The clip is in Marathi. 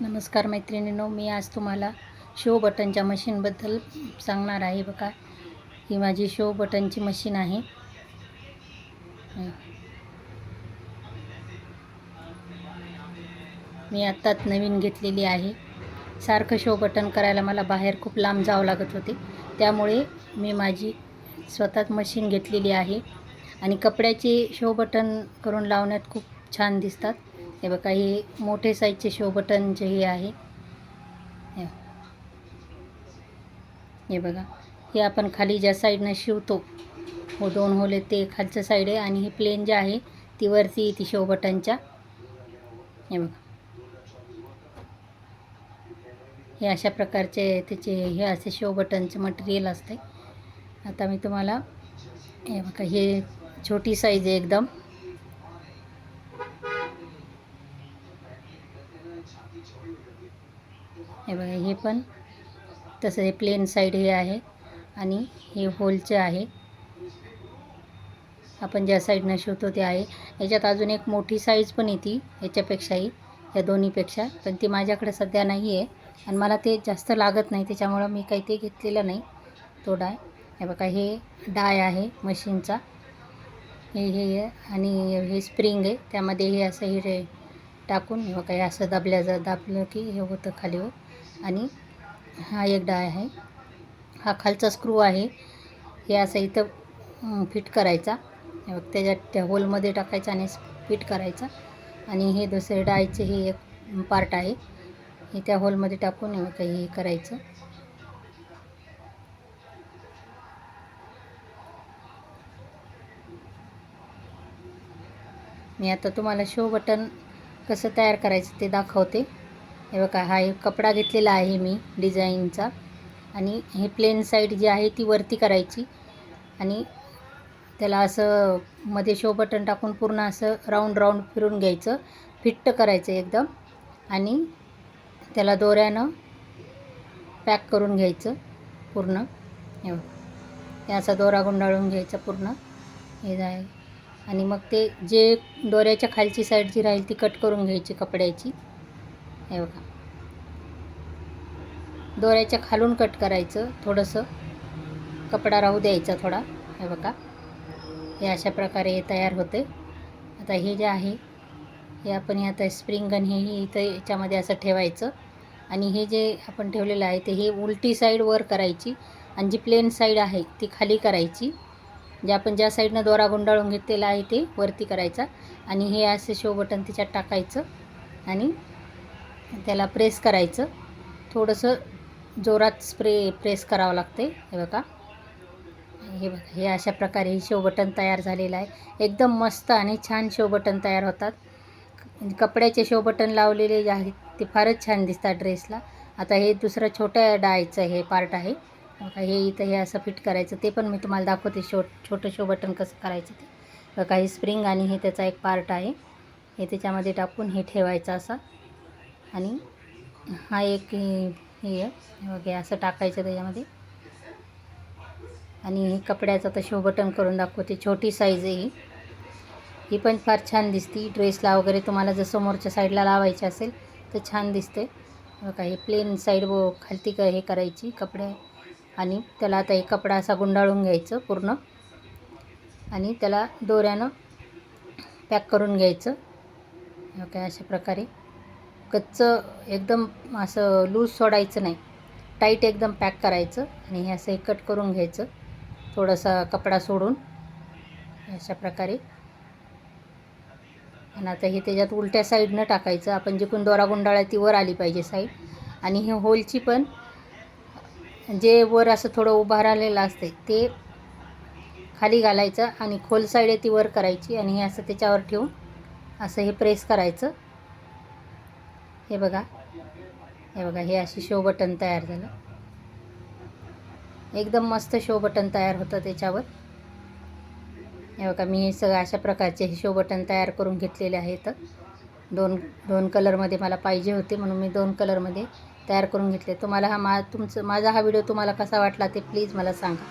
नमस्कार मैत्रिणींनो मी आज तुम्हाला शो बटनच्या मशीनबद्दल सांगणार आहे बघा. ही माझी शो बटनची मशीन आहे. मी आत्ताच नवीन घेतलेली आहे. सारखं शो बटन करायला मला बाहेर खूप लांब जावं लागत होते. त्यामुळे मी माझी स्वतःच मशीन घेतलेली आहे. आणि कपड्याचे शो बटन करून लावण्यात खूप छान दिसतात. हे बघा हे मोठे साईजचे शो बटनचे हे आहे. हे. बघा हे आपण खाली ज्या साईडनं शिवतो हो दोन होले ते खालचं साईड आहे आणि हे प्लेन जे आहे ती वरती ती शो बटनच्या हे बघा. हे अशा प्रकारचे त्याचे हे असे शो बटनचे मटेरियल असते. आता मी तुम्हाला हे बघा हे छोटी साईज आहे एकदम. हे बघा हे पण तसं हे प्लेन साईड हे आहे आणि हे होलचे आहे. आपण ज्या साईडनं शिवतो ते आहे. याच्यात अजून एक मोठी साईज पण येते याच्यापेक्षाही या दोन्हीपेक्षा. पण ती माझ्याकडे सध्या नाही आहे आणि मला ते जास्त लागत नाही त्याच्यामुळं मी काही ते घेतलेलं नाही. तो डाय हे बघा हे डाय आहे मशीनचा हे हे आणि हे स्प्रिंग आहे. त्यामध्ये हे असं हे टाकून हे बघा असं दाबल्या जा दाबलं की हे होतं खालीवर हो. आणि हा एक डाय आहे. हा खालचा स्क्रू आहे. हे असं इथं फिट करायचा. हे त्याच्यात त्या होलमध्ये टाकायचा आणि फिट करायचा. आणि हे दुसरे डायचे हे एक पार्ट आहे. हे त्या होलमध्ये टाकून हे बघा हे करायचं. मी आता तुम्हाला शो बटन कसं तयार करायचं ते दाखवते. हे बघा हा एक कपडा घेतलेला आहे मी डिझाईनचा. आणि हे प्लेन साईड जी आहे ती वरती करायची. आणि त्याला असं मध्ये शो बटन टाकून पूर्ण असं राऊंड राऊंड फिरून घ्यायचं. फिट्ट करायचं एकदम. आणि त्याला दोऱ्यानं पॅक करून घ्यायचं पूर्ण. हे असा दोरा गुंडाळून घ्यायचा पूर्ण. हे जाय आणि मग ते जे दोऱ्याच्या खालची साईड जी राहील ती कट करून घ्यायची कपड्याची. हे बघा. दोऱ्याच्या खालून कट करायचं थोडंसं. कपडा राहू द्यायचा थोडा. हे बघा. हे अशा प्रकारे हे तयार होते आता हे जे आहे हे आपण हे आता स्प्रिंग हे हे इथं याच्यामध्ये असं ठेवायचं. आणि हे जे आपण ठेवलेलं आहे ते हे उलटी साईड वर करायची. आणि जी प्लेन साईड आहे ती खाली करायची. जे आपण ज्या साईडनं दोरा गुंडाळून घेतलेला आहे ते वरती करायचा. आणि हे असे शो बटन त्याच्यात टाकायचं. आणि त्याला प्रेस करायचं. थोडंसं जोरात स्प्रे प्रेस करावं लागते हे बघा. हे बघा. हे अशा प्रकारे हे शो बटन तयार झालेलं आहे. एकदम मस्त आणि छान शो बटन तयार होतात. कपड्याचे शो बटन लावलेले जे आहेत ते फारच छान दिसतात ड्रेसला आता हे दुसरं छोट्या डायचं हे पार्ट आहे. बघा हे इथं हे असं फिट करायचं ते पण मी तुम्हाला दाखवते. शो छोटं शो बटन कसं करायचं ते. बघा हे स्प्रिंग आणि हे त्याचा एक पार्ट आहे. हे त्याच्यामध्ये टाकून हे ठेवायचं असा. आणि हा एक हे बघा असं टाकायचं त्याच्यामध्ये. आणि हे कपड्याचं तर शो बटन करून दाखवते. छोटी साईज आहे ही. ही पण फार छान दिसते. ड्रेसला वगैरे तुम्हाला जर समोरच्या साईडला लावायची असेल तर छान दिसते. बघा हे प्लेन साईड व खालती क हे करायची कपडे. आणि त्याला आता एक कपडा असा गुंडाळून घ्यायचं पूर्ण. आणि त्याला दोऱ्यानं पॅक करून घ्यायचं. काय अशा प्रकारे. कच्चं एकदम असं लूज सोडायचं नाही. टाईट एकदम पॅक करायचं आणि हे असं कट करून घ्यायचं. थोडासा कपडा सोडून. अशा प्रकारे. आणि आता हे त्याच्यात उलट्या साईडनं टाकायचं. आपण जिकून दोरा गुंडाळा ती वर आली पाहिजे साईड. आणि हे होलची पण जे वर असं थोडं उभा राहिलेलं असते ते खाली घालायचं आणि खोल साईड आहे ती वर करायची आणि हे असं त्याच्यावर ठेवून असं हे प्रेस करायचं. हे बघा. हे बघा हे अशी शो बटन तयार झालं. एकदम मस्त शो बटन तयार होतं त्याच्यावर. हे बघा मी हे सगळं अशा प्रकारचे हे शो बटन तयार करून घेतलेले आहेत. दोन दोन कलरमध्ये मला पाहिजे होते म्हणून मी दोन कलरमध्ये तयार करून घेतले. तुम्हाला हा मा तुमचं माझा हा व्हिडिओ तुम्हाला कसा वाटला ते प्लीज मला सांगा.